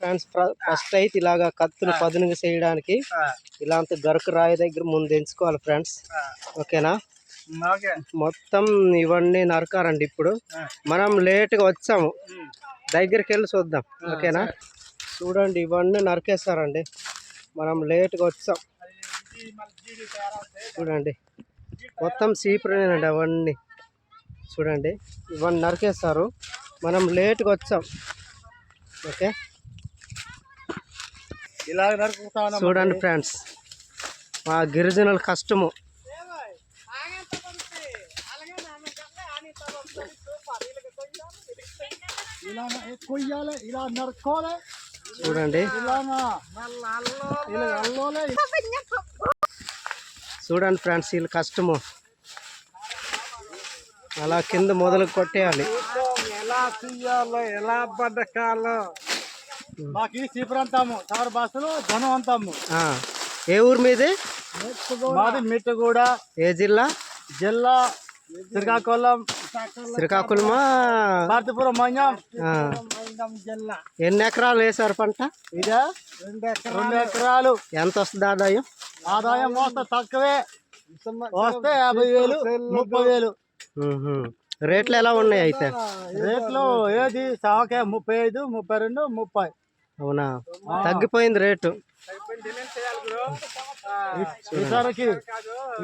Friends first అయితే ఇలాగా కత్తులు పదునుగా చేయడానికి ఇలాంటి గరుకు రాయి దగ్గర ముందు ఎంచుకోవాలి ఫ్రెండ్స్. ఓకేనా? ఓకే. మొత్తం ఇవన్నీ నరకారండి ఇప్పుడు. మనం లేట్గా వచ్చాము. దగ్గరికి వెళ్ళి చూద్దాం. ఓకేనా? చూడండి ఇవన్నీ నరికేస్తారండి మనం లేట్గా వచ్చాం. చూడండి. మొత్తం సీపురేనండి అవన్నీ. చూడండి ఇవన్నీ నరికేస్తారు మనం లేట్గా వచ్చాం. ఓకే? ఇలా. చూడండి ఫ్రెండ్స్ మా గిరిజనుల కష్టము. ఇలా చూడండి. చూడండి ఫ్రెండ్స్ వీళ్ళ కష్టము. అలా కింద మొదలు కొట్టేయాలి. ఎలా తీయాలో ఎలా బతకాలో. మాకు. ఈ సీపురంతాము చారు బస్సులు జనం అంతాము. ఆ, ఏ ఊరు మీది? మాది మిట్టగూడ. ఏ జిల్లా? జిల్లా శ్రీకాకుళం. శ్రీకాకుళమా? భారతీపురం మంజం ఆ, జిల్లా. ఎన్ని ఎకరాలు వేసారు పంట? ఇదే? రెండు ఎకరాలు. ఎంత వస్తుంది ఆదాయం? ఆదాయం వస్తే తక్కువే. వస్తే యాభై వేలు ముప్పై వేలు. రేట్లు ఎలా ఉన్నాయి అయితే? రేట్లు ఏది? సాకే ముప్పై ఐదు ముప్పై రెండు ముప్పై. అవునా? తగ్గిపోయింది రేటు. ఈసారికి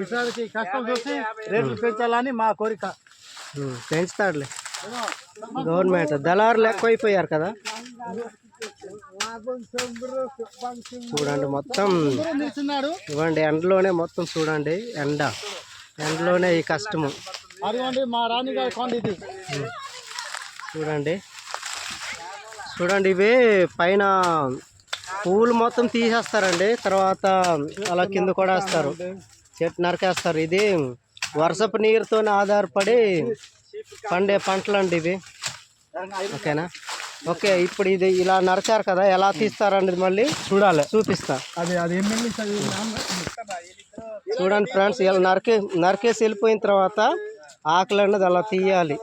ఈసారికి కష్టం చూసి రేట్లు పెంచాలని మా కోరిక. పెంచుతాడులే. గవర్నమెంట్ దళారులు ఎక్కువైపోయారు కదా. చూడండి మొత్తం. ఇవ్వండి ఎండలోనే మొత్తం చూడండి ఎండ. ఎండలోనే ఈ కష్టము. అదిగోండి మా రాణిగారి కొండ ఇది. చూడండి. చూడండి ఇవి పైన పువ్వులు మొత్తం తీసేస్తారండి. తర్వాత అలా కింద కూడా వేస్తారు. చెట్టు నరికేస్తారు. ఇది వర్షపు నీరుతో ఆధారపడి పండే పంటలు అండి ఇవి. ఓకేనా? ఓకే ఇప్పుడు ఇది ఇలా నరకారు కదా ఎలా తీస్తారనేది మళ్ళీ చూడాలి. చూపిస్తా. చూడండి ఫ్రెండ్స్ ఇలా నరికే నరికేసి వెళ్ళిపోయిన తర్వాత ఆకులు అన్నది అలా తీయాలి.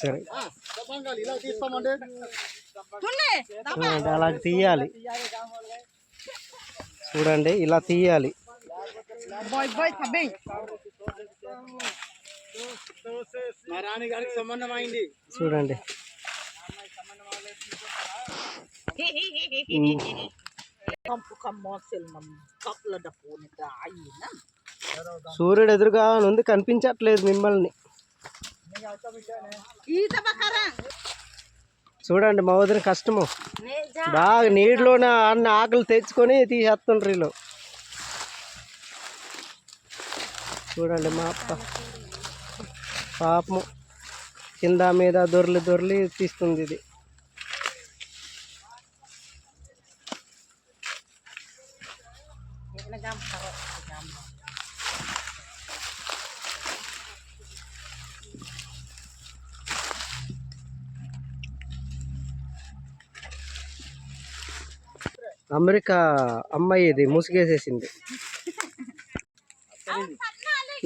సరే. అలా తీయాలి. చూడండి ఇలా తీయాలి. చూడండి. సూర్యుడు ఎదురుగా ఉంది కనిపించట్లేదు మిమ్మల్ని. చూడండి మా వదిన కష్టము. బాగా నీటిలోనే అన్ని ఆకులు తెచ్చుకొని తీసేస్తుండ్రు వీళ్ళు. చూడండి మా అప్ప. పాపము. కింద మీద దొరలి దొరలి తీస్తుంది ఇది. అమెరికా అమ్మాయి ఇది ముసుగేసేసింది.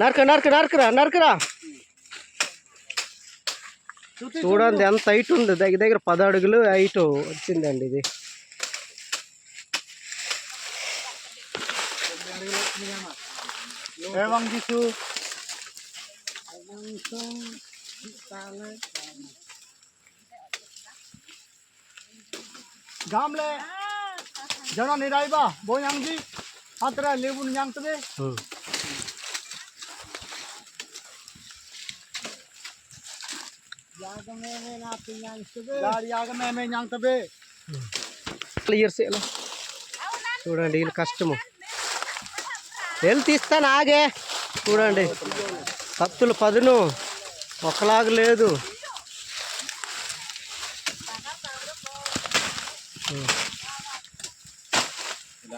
నరక నరక నరకరా నరకరా. చూడండి ఎంత హైట్ ఉంది. దగ్గర దగ్గర పది అడుగులు హైట్ వచ్చిందండి ఇది. గామ్లే తీసు gamle jana ni raiba boyang ji atra lebun yang tebe me yang ఎలా చూడండి వీళ్ళు కష్టము వెళ్ళి తీస్తాను ఆగే చూడండి కత్తులు పదును ఒకలాగా లేదు